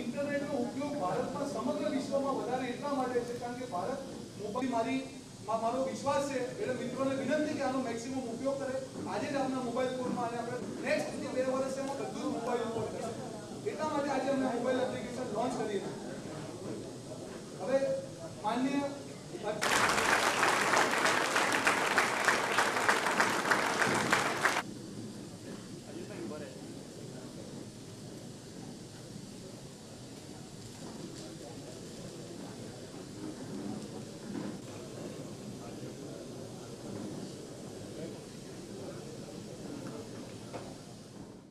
ઇન્ટરનેટનો ઉપયોગ ભારતમાં સમગ્ર વિશ્વમાં વધારે એટલા માટે છે કારણ કે ભારત મોબાઈલ મારી મારો વિશ્વાસ છે. એટલે મિત્રોને વિનંતી કે આનો મેક્સિમમ ઉપયોગ કરે. આજે જ આપના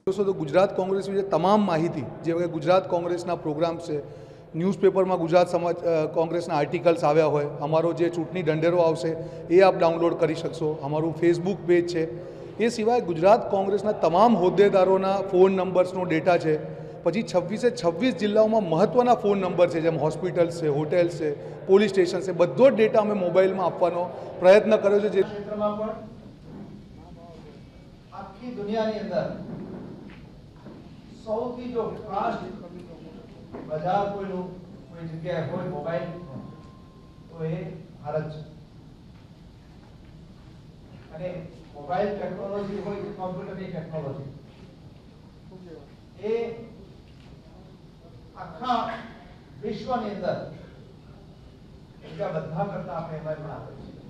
જોશો તો ગુજરાત કોંગ્રેસ વિશે તમામ માહિતી, જે કે ગુજરાત કોંગ્રેસના પ્રોગ્રામ છે, ન્યૂઝપેપરમાં ગુજરાત સમાજ કોંગ્રેસના આર્ટિકલ્સ આવ્યા હોય, અમારો જે ચૂંટણી ઢંઢેરો આવશે, એ આપ ડાઉનલોડ કરી શકશો. અમારું ફેસબુક પેજ છે. એ સિવાય ગુજરાત કોંગ્રેસના તમામ હોદ્દેદારોના ફોન નંબર્સનો ડેટા છે. પછી છવ્વીસે છવ્વીસ જિલ્લાઓમાં મહત્ત્વના ફોન નંબર છે, જેમ હોસ્પિટલ્સ છે, હોટેલ્સ છે, પોલીસ સ્ટેશન છે, બધો જ ડેટા અમે મોબાઈલમાં આપવાનો પ્રયત્ન કર્યો છે, જે આખી દુનિયાની અંદર સૌથી જો ફાસ્ટ બજાર કોઈનું કોઈ જગ્યાએ હોય મોબાઈલ તો એ ભારત છે અને મોબાઈલ ટેકનોલોજી હોય કે કોમ્પ્યુટરની ટેકનોલોજી એ આખા વિશ્વની અંદર બીજા બધા કરતા આપણે એમાં પણ આગળ છીએ